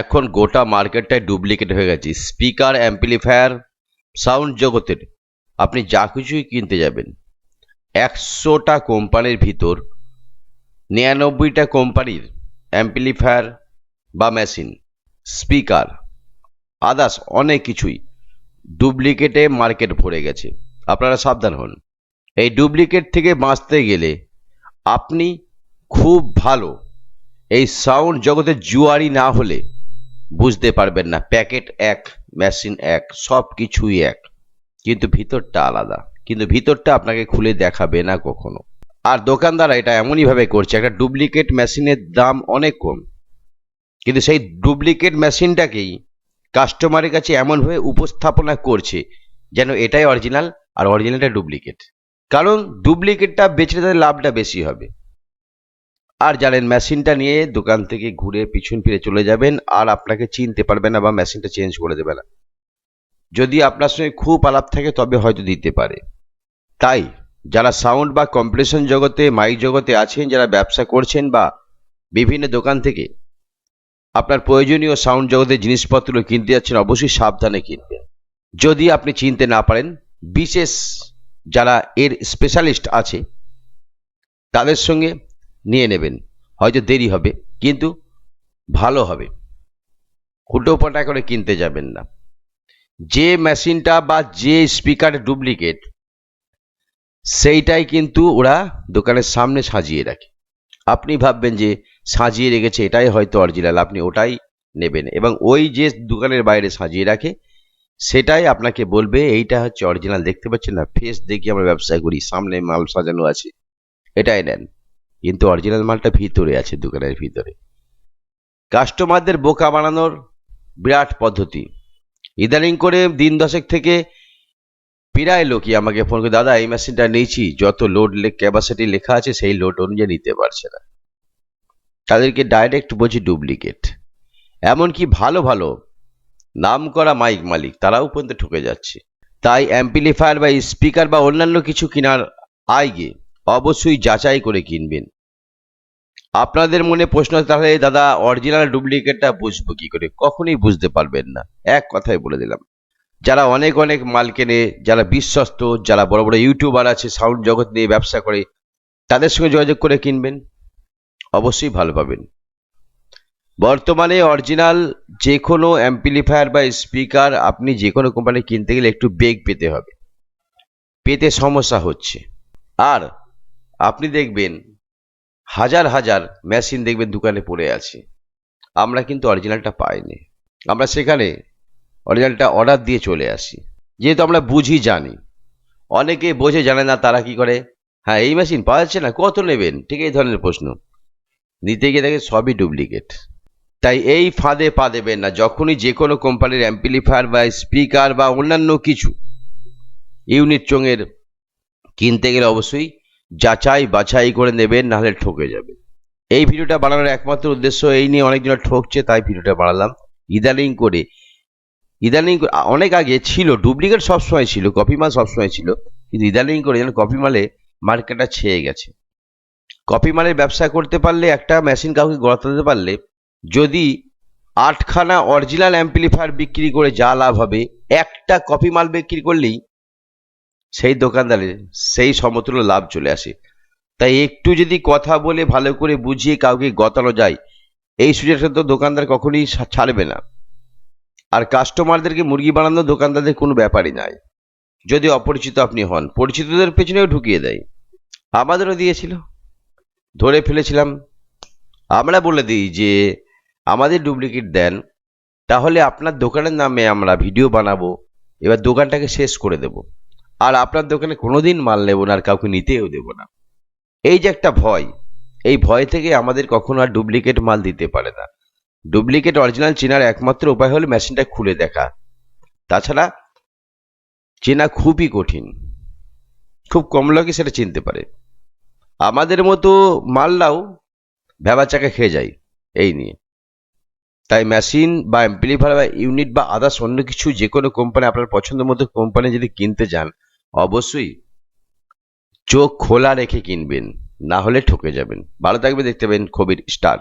এখন গোটা মার্কেটটাই ডুপ্লিকেট হয়ে গেছে। স্পিকার অ্যাম্পলিফায়ার সাউন্ড জগতের। আপনি যা কিছুই কিনতে যাবেন। একশোটা কোম্পানির ভিতর নিরানব্বইটা কোম্পানির অ্যাম্পলিফায়ার বা মেশিন স্পিকার আদার্স অনেক কিছুই ডুপ্লিকেটে মার্কেট ভরে গেছে। আপনারা সাবধান হন। এই ডুপ্লিকেট থেকে বাঁচতে গেলে আপনি খুব ভালো। এই সাউন্ড জগতের জুয়ারি না হলে বুঝতে পারবেন না। প্যাকেট এক, মেশিন এক সব কিছুই এক। কিন্তু ভিতরটা আলাদা। কিন্তু ভিতরটা আপনাকে খুলে দেখাবে না কখনো। আর দোকানদাররা এটা এমনইভাবে করছে, একটা ডুপ্লিকেট মেশিনের দাম অনেক কম। কিন্তু সেই ডুপ্লিকেট মেশিনটাকেই কাস্টমারের কাছে এমনভাবে উপস্থাপনা করছে যেন এটাই অরিজিনাল আর অরিজিনালটা ডুপ্লিকেট। কারণ ডুপ্লিকেটটা বেচলে তাদের লাভটা বেশি হবে। আর জানেন, মেশিনটা নিয়ে দোকান থেকে ঘুরে পিছন ফিরে চলে যাবেন আর আপনাকে চিনতে পারবে না বা মেশিনটা চেঞ্জ করে দেবে না। যদি আপনার সঙ্গে খুব আলাপ থাকে, তবে হয়তো দিতে পারে। তাই, যারা সাউন্ড বা কম্পিটিশন জগতে, মাইক জগতে আছেন, যারা ব্যবসা করছেন বা বিভিন্ন দোকান থেকে আপনার প্রয়োজনীয় সাউন্ড জগতের জিনিসপত্র কিনতে যাচ্ছেন, অবশ্যই সাবধানে কিনবেন। যদি আপনি চিনতে না পারেন, বিশেষ যারা এর স্পেশালিস্ট আছে, তাদের সঙ্গে নিয়ে নেবেন। হয়তো দেরি হবে, কিন্তু ভালো হবে। হুটোপাটা করে কিনতে যাবেন না। যে মেশিনটা বা যে স্পিকার ডুপ্লিকেট, সেইটাই কিন্তু ওরা দোকানের সামনে সাজিয়ে রাখে। আপনি ভাববেন যে সাজিয়ে রেখেছে, এটাই হয়তো অরিজিনাল আপনি ওটাই নেবেন এবং ওই যে দোকানের বাইরে সাজিয়ে রাখে, সেটাই আপনাকে বলবে, এইটা হচ্ছে অরিজিনাল দেখতে পাচ্ছেন না? ফেস দেখি আমরা ব্যবসা করি, সামনে মাল সাজানো আছে। এটাই নেন। কিন্তু অরিজিনাল মালটা ভিতরে আছে, দোকানের ভিতরে। কাস্টমারদের বোকা বানানোর বিরাট পদ্ধতি। ইদানিং করে দিন দশেক থেকে প্রায় লোকই আমাকে ফোন করে, দাদা, এই মেশিনটা নিয়েছি, যত লোড ক্যাপাসিটি লেখা আছে, সেই লোড অনুযায়ী নিতে পারছে না। তাদেরকে ডাইরেক্ট বলছি ডুপ্লিকেট এমনকি ভালো ভালো নাম করা মাইক মালিক, তারাও পর্যন্ত ঠকে যাচ্ছে। তাই অ্যাম্পলিফায়ার বা স্পিকার বা অন্যান্য কিছু কেনার আগে অবশ্যই যাচাই করে কিনবেন। আপনাদের মনে প্রশ্ন তাহলে দাদা অরিজিনাল ডুপ্লিকেটটা বুঝব কি করে? কখনোই বুঝতে পারবেন না। এক কথাই বলে দিলাম। যারা অনেক অনেক মাল কেনে, যারা বিশ্বস্ত, যারা বড় বড় ইউটিউবার আছে সাউন্ড জগৎ নিয়ে ব্যবসা করে, তাদের সঙ্গে যোগাযোগ করে কিনবেন। অবশ্যই ভালো পাবেন। বর্তমানে অরিজিনাল যে কোনো অ্যাম্পলিফায়ার বা স্পিকার আপনি যে কোনো কোম্পানি কিনতে গেলে একটু বেগ পেতে হবে। পেতে সমস্যা হচ্ছে। আর আপনি দেখবেন হাজার হাজার মেশিন দেখবেন দোকানে পড়ে আছে। আমরা কিন্তু অরিজিনালটা পাইনি। আমরা সেখানে অরিজিনালটা অর্ডার দিয়ে চলে আসি। যেহেতু আমরা বুঝি, জানি। অনেকে বোঝে, জানে না তারা কি করে। হ্যাঁ এই মেশিন পাওয়া যাচ্ছে না, কত নেবেন? ঠিক এই ধরনের প্রশ্ন। নিতে গিয়ে দেখে সবই ডুপ্লিকেট তাই এই ফাঁদে পা দেবেন না। যখনই যে কোনো কোম্পানির অ্যাম্পলিফায়ার বা স্পিকার বা অন্যান্য কিছু ইউনিট চোঙের কিনতে গেলে অবশ্যই যাচাই বাছাই করে নেবেন, নাহলে ঠকে যাবে। এই ভিডিওটা বানানোর একমাত্র উদ্দেশ্য এই নিয়ে অনেকজন ঠকছে, তাই ভিডিওটা বানালাম। ইদানিং করে, ইদানিং অনেক আগে ছিল, ডুপ্লিকেট সবসময় ছিল, কপি মাল সবসময় ছিল, কিন্তু ইদানিং করে যেন কপি মালে মার্কেটটা ছেয়ে গেছে। কপি মালের ব্যবসা করতে পারলে, একটা মেশিন কাউকে গড়াতে দিতে পারলে, যদি আটখানা অরিজিনাল অ্যাম্পলিফায়ার বিক্রি করে যা লাভ হবে, একটা কপি মাল বিক্রি করলেই সেই দোকানদারের সেই সমতুল্য লাভ চলে আসে। তাই একটু যদি কথা বলে ভালো করে বুঝিয়ে কাউকে গতানো যায়, এই সুযোগটা তো দোকানদার কখনোই ছাড়বে না। আর কাস্টমারদেরকে মুরগি বানানো দোকানদারদের কোনো ব্যাপারই নাই। যদি অপরিচিত আপনি হন, পরিচিতদের পেছনেও ঢুকিয়ে দেয়। আমাদেরও দিয়েছিল। ধরে ফেলেছিলাম। আমরা বলে দিই যে, আমাদের ডুপ্লিকেট দেন, তাহলে আপনার দোকানের নামে আমরা ভিডিও বানাবো, এবার দোকানটাকে শেষ করে দেব। আর আপনার দোকানে কোনোদিন মাল নেব না, আর কাউকে নিতেও দেব না। এই যে একটা ভয়, এই ভয় থেকে আমাদের কখনো আর ডুপ্লিকেট মাল দিতে পারে না। ডুপ্লিকেট অরিজিনাল চেনার একমাত্র উপায় হলো মেশিনটা খুলে দেখা। তাছাড়া চেনা খুবই কঠিন, খুব কম লোকে সেটা চিনতে পারে। আমাদের মতো মালরাও ভেবা চাকা খেয়ে যায়, এই নিয়ে। তাই মেশিন বা অ্যাম্পলিফায়ার বা ইউনিট বা আদার্স অন্য কিছু যে কোনো কোম্পানি আপনার পছন্দ মতো কোম্পানি যদি কিনতে যান অবশ্যই চোখ খোলা রেখে কিনবেন, না হলে ঠকে যাবেন। ভালো থাকবে দেখতে পাবেন খবির স্টার